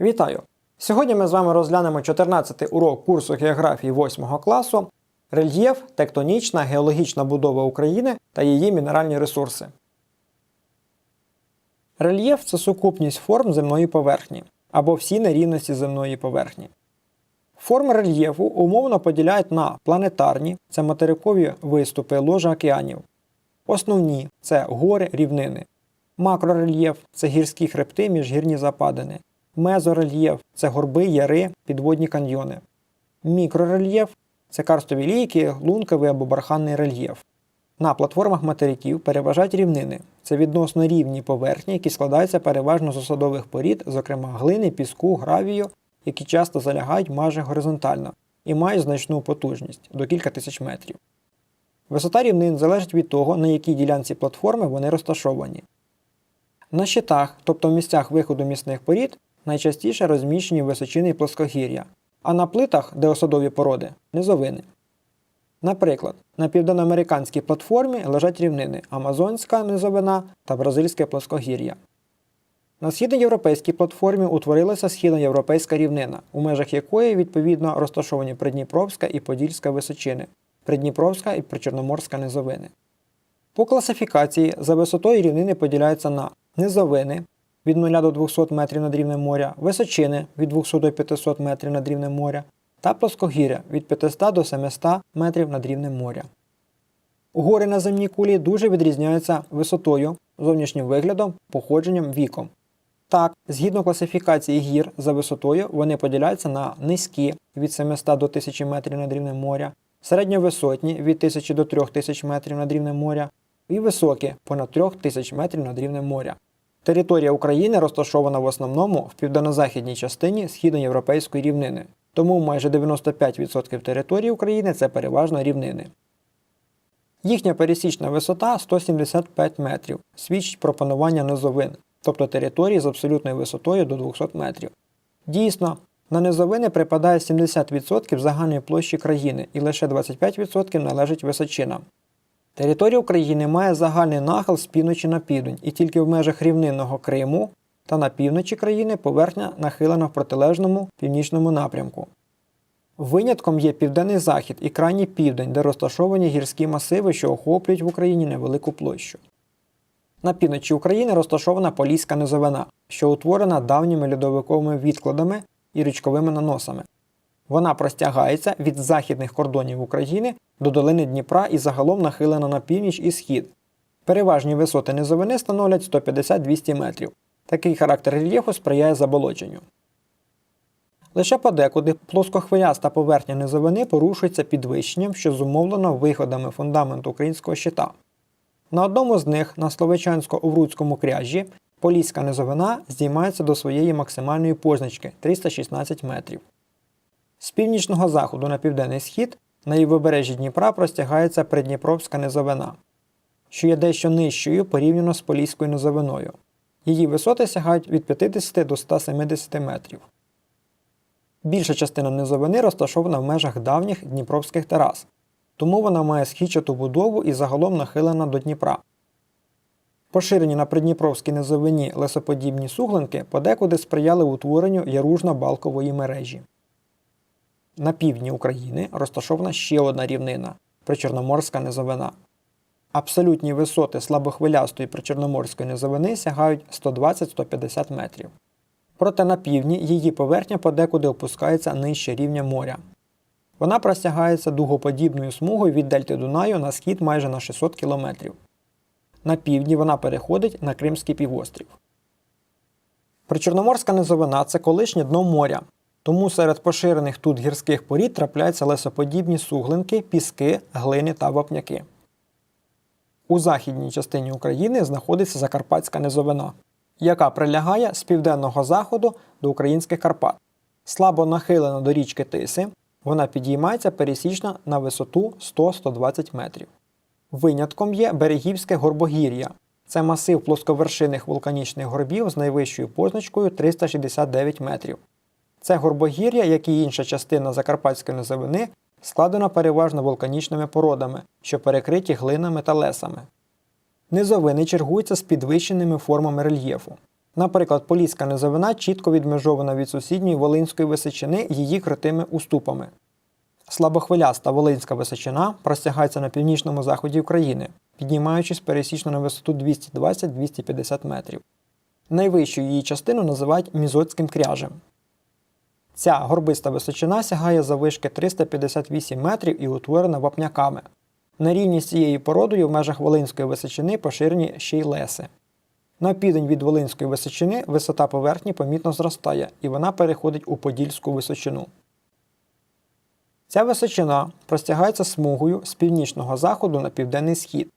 Вітаю! Сьогодні ми з вами розглянемо 14-й урок курсу географії 8 класу рельєф, тектонічна, геологічна будова України та її мінеральні ресурси. Рельєф це сукупність форм земної поверхні або всі нерівності земної поверхні. Форми рельєфу умовно поділяють на планетарні це материкові виступи ложа океанів, основні це гори рівнини, макрорельєф це гірські хребти міжгірні западини, мезорельєф це горби, яри, підводні каньйони, мікрорельєф це карстові лійки, лунковий або барханний рельєф. На платформах материків переважають рівнини. Це відносно рівні поверхні, які складаються переважно з осадових порід, зокрема глини, піску, гравію, які часто залягають майже горизонтально і мають значну потужність до кілька тисяч метрів. Висота рівнин залежить від того, на якій ділянці платформи вони розташовані. На щитах, тобто в місцях виходу місних порід, найчастіше розміщені височини плоскогір'я, а на плитах, де осадові породи, низовини. Наприклад, на південноамериканській платформі лежать рівнини Амазонська низовина та Бразильське плоскогір'я. На східноєвропейській платформі утворилася східноєвропейська рівнина, у межах якої відповідно розташовані Придніпровська і Подільська височини, Придніпровська і Причорноморська низовини. По класифікації за висотою рівнини поділяються на низовини від 0 до 200 метрів над рівнем моря, височини від 200 до 500 метрів над рівнем моря та плоскогір'я від 500 до 700 метрів над рівнем моря. Гори на земній кулі дуже відрізняються висотою, зовнішнім виглядом, походженням віком. Так, згідно класифікації гір за висотою, вони поділяються на низькі від 700 до 1000 метрів над рівнем моря, середньовисотні від 1000 до 3000 метрів над рівнем моря і високі понад 3000 метрів над рівнем моря. Територія України розташована в основному в південно-західній частині східноєвропейської рівнини, тому майже 95% території України це переважно рівнини. Їхня пересічна висота 175 метрів, свідчить про панування низовин, тобто території з абсолютною висотою до 200 метрів. Дійсно, на низовини припадає 70% загальної площі країни і лише 25% належить височинам. Територія України має загальний нахил з півночі на південь, і тільки в межах рівнинного Криму та на півночі країни поверхня нахилена в протилежному північному напрямку. Винятком є південний захід і крайній південь, де розташовані гірські масиви, що охоплюють в Україні невелику площу. На півночі України розташована Поліська низовина, що утворена давніми льодовиковими відкладами і річковими наносами. Вона простягається від західних кордонів України до долини Дніпра і загалом нахилена на північ і схід. Переважні висоти низовини становлять 150-200 метрів. Такий характер рельєфу сприяє заболоченню. Лише подекуди плоскохвиляста поверхня низовини порушується підвищенням, що зумовлено виходами фундаменту українського щита. На одному з них, на Словечансько-Овруцькому кряжі, Поліська низовина здіймається до своєї максимальної позначки 316 метрів. З північного заходу на південний схід на лівобережжі Дніпра простягається Придніпровська низовина, що є дещо нижчою порівняно з Поліською низовиною. Її висоти сягають від 50 до 170 метрів. Більша частина низовини розташована в межах давніх дніпровських терас, тому вона має східчату будову і загалом нахилена до Дніпра. Поширені на Придніпровській низовині лесоподібні суглинки подекуди сприяли утворенню яружно-балкової мережі. На півдні України розташована ще одна рівнина Причорноморська низовина. Абсолютні висоти слабохвилястої причорноморської низовини сягають 120-150 метрів. Проте на півдні її поверхня подекуди опускається нижче рівня моря. Вона простягається дугоподібною смугою від Дельти Дунаю на схід майже на 600 км. На півдні вона переходить на Кримський півострів. Причорноморська низовина це колишнє дно моря, тому серед поширених тут гірських порід трапляються лесоподібні суглинки, піски, глини та вапняки. У західній частині України знаходиться Закарпатська низовина, яка прилягає з південного заходу до українських Карпат. Слабо нахилена до річки Тиси, вона підіймається пересічно на висоту 100-120 метрів. Винятком є Берегівське горбогір'я. Це масив плосковершинних вулканічних горбів з найвищою позначкою 369 метрів. Це горбогір'я, як і інша частина Закарпатської низовини, складено переважно вулканічними породами, що перекриті глинами та лесами. Низовини чергуються з підвищеними формами рельєфу. Наприклад, Поліська низовина чітко відмежована від сусідньої Волинської височини її крутими уступами. Слабохвиляста Волинська височина простягається на північному заході України, піднімаючись пересічно на висоту 220-250 метрів. Найвищу її частину називають Мізоцьким кряжем. Ця горбиста височина сягає заввишки 358 метрів і утворена вапняками. На рівні з цією породою в межах Волинської височини поширені ще й леси. На південь від Волинської височини висота поверхні помітно зростає, і вона переходить у Подільську височину. Ця височина простягається смугою з північного заходу на південний схід.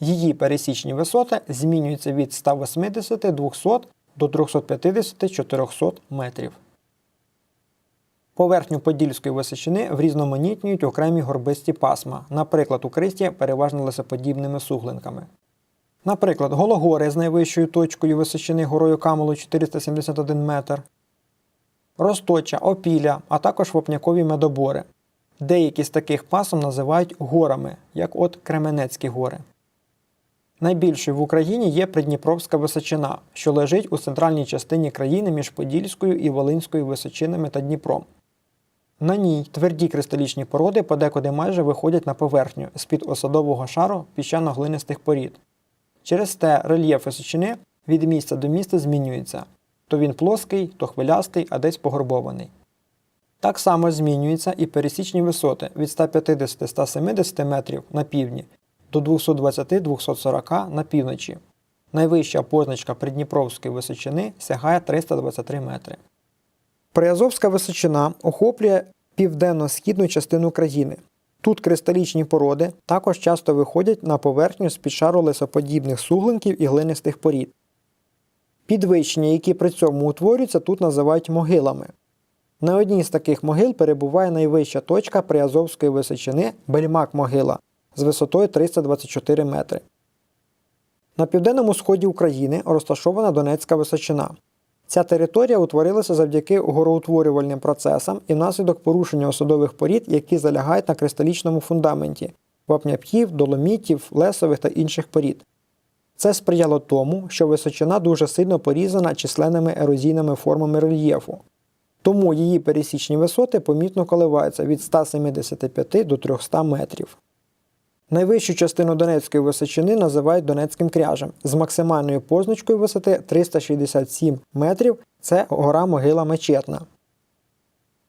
Її пересічні висоти змінюються від 180-200 до 350-400 метрів. Поверхню Подільської височини врізноманітнюють окремі горбисті пасма, наприклад, укриті переважно лисоподібними суглинками. Наприклад, Гологори з найвищою точкою височини горою Камолу 471 метр, Росточа, Опіля, а також вопнякові медобори. Деякі з таких пасом називають горами, як от Кременецькі гори. Найбільшою в Україні є Придніпровська височина, що лежить у центральній частині країни між Подільською і Волинською височинами та Дніпром. На ній тверді кристалічні породи подекуди майже виходять на поверхню з-під осадового шару піщано-глинистих порід. Через те рельєф височини від місця до місця змінюється. То він плоский, то хвилястий, а десь погорбований. Так само змінюються і пересічні висоти від 150-170 метрів на півдні до 220-240 на півночі. Найвища позначка Придніпровської височини сягає 323 метри. Приазовська височина охоплює південно-східну частину країни. Тут кристалічні породи також часто виходять на поверхню з-під шару лисоподібних суглинків і глинистих порід. Підвищення, які при цьому утворюються, тут називають могилами. На одній з таких могил перебуває найвища точка Приазовської височини Бельмак могила з висотою 324 метри. На південному сході України розташована Донецька височина. Ця територія утворилася завдяки гороутворювальним процесам і внаслідок порушення осадових порід, які залягають на кристалічному фундаменті вапняп'їв, доломітів, лесових та інших порід. Це сприяло тому, що височина дуже сильно порізана численними ерозійними формами рельєфу. Тому її пересічні висоти помітно коливаються від 175 до 300 метрів. Найвищу частину Донецької височини називають Донецьким кряжем з максимальною позначкою висоти 367 метрів це гора Могила Мечетна.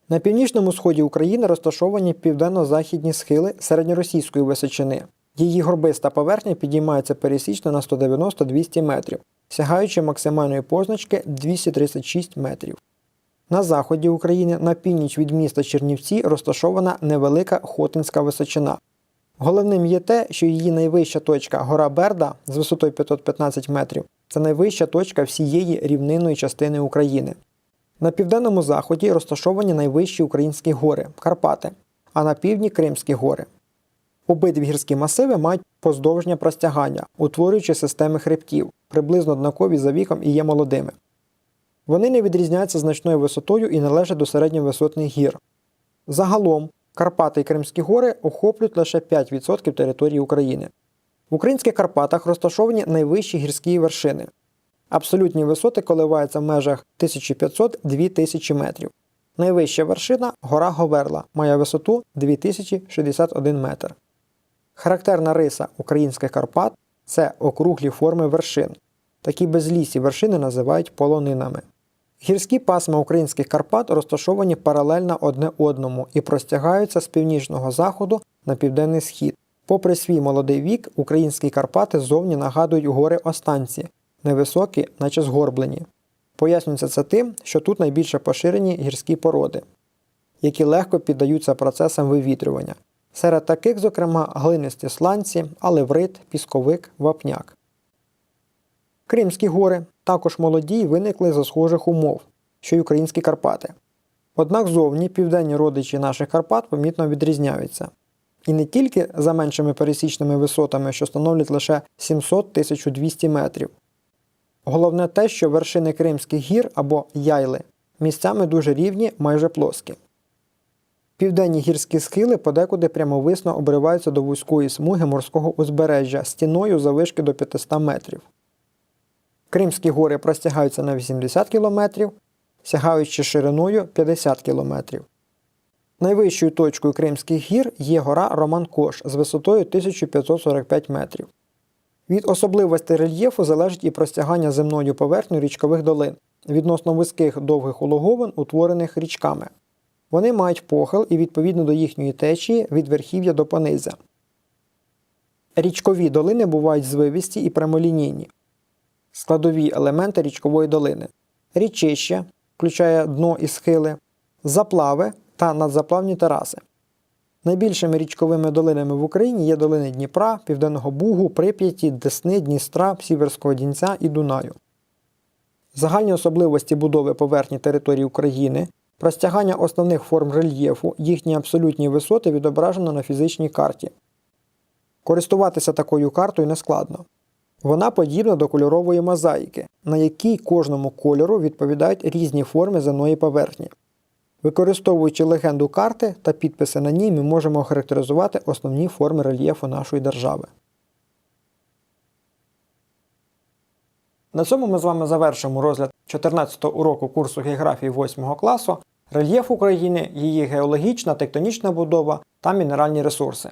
На північному сході України розташовані південно-західні схили середньоросійської височини. Її горбиста поверхня підіймається пересічно на 190-200 метрів, сягаючи максимальної позначки 236 метрів. На заході України на північ від міста Чернівці розташована невелика Хотинська височина. Головним є те, що її найвища точка гора Берда з висотою 515 метрів це найвища точка всієї рівнинної частини України. На південному заході розташовані найвищі українські гори Карпати, а на півдні Кримські гори. Обидві гірські масиви мають поздовжнє простягання, утворюючи системи хребтів, приблизно однакові за віком і є молодими. Вони не відрізняються значною висотою і належать до середньовисотних гір. Загалом Карпати і Кримські гори охоплюють лише 5% території України. В українських Карпатах розташовані найвищі гірські вершини. Абсолютні висоти коливаються в межах 1500-2000 метрів. Найвища вершина гора Говерла, має висоту 2061 метр. Характерна риса українських Карпат це округлі форми вершин. Такі безлісі вершини називають полонинами. Гірські пасма українських Карпат розташовані паралельно одне одному і простягаються з північного заходу на південний схід. Попри свій молодий вік, українські Карпати зовні нагадують гори Останці, невисокі, наче згорблені. Пояснюється це тим, що тут найбільше поширені гірські породи, які легко піддаються процесам вивітрювання. Серед таких, зокрема, глинисті сланці, алеврит, пісковик, вапняк. Кримські гори також молоді й виникли за схожих умов, що й українські Карпати. Однак зовні південні родичі наших Карпат помітно відрізняються. І не тільки за меншими пересічними висотами, що становлять лише 700-1200 метрів. Головне те, що вершини Кримських гір або яйли місцями дуже рівні, майже плоскі. Південні гірські схили подекуди прямовисно обриваються до вузької смуги морського узбережжя стіною завишки до 500 метрів. Кримські гори простягаються на 80 км, сягаючи шириною 50 км. Найвищою точкою Кримських гір є гора Роман-Кош з висотою 1545 метрів. Від особливостей рельєфу залежить і простягання земною поверхнею річкових долин відносно вузьких довгих улоговин, утворених річками. Вони мають похил і відповідно до їхньої течії від верхів'я до понизя. Річкові долини бувають звивісті і прямолінійні. Складові елементи річкової долини річище, включає дно і схили, заплави та надзаплавні тераси. Найбільшими річковими долинами в Україні є долини Дніпра, Південного Бугу, Прип'яті, Десни, Дністра, Сіверського Дінця і Дунаю. Загальні особливості будови поверхні території України, простягання основних форм рельєфу, їхні абсолютні висоти відображено на фізичній карті. Користуватися такою картою нескладно. Вона подібна до кольорової мозаїки, на якій кожному кольору відповідають різні форми земної поверхні. Використовуючи легенду карти та підписи на ній, ми можемо охарактеризувати основні форми рельєфу нашої держави. На цьому ми з вами завершимо розгляд 14 го уроку курсу географії 8 класу, рельєф України, її геологічна, тектонічна будова та мінеральні ресурси.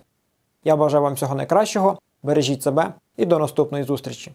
Я бажаю вам всього найкращого, бережіть себе і до наступної зустрічі!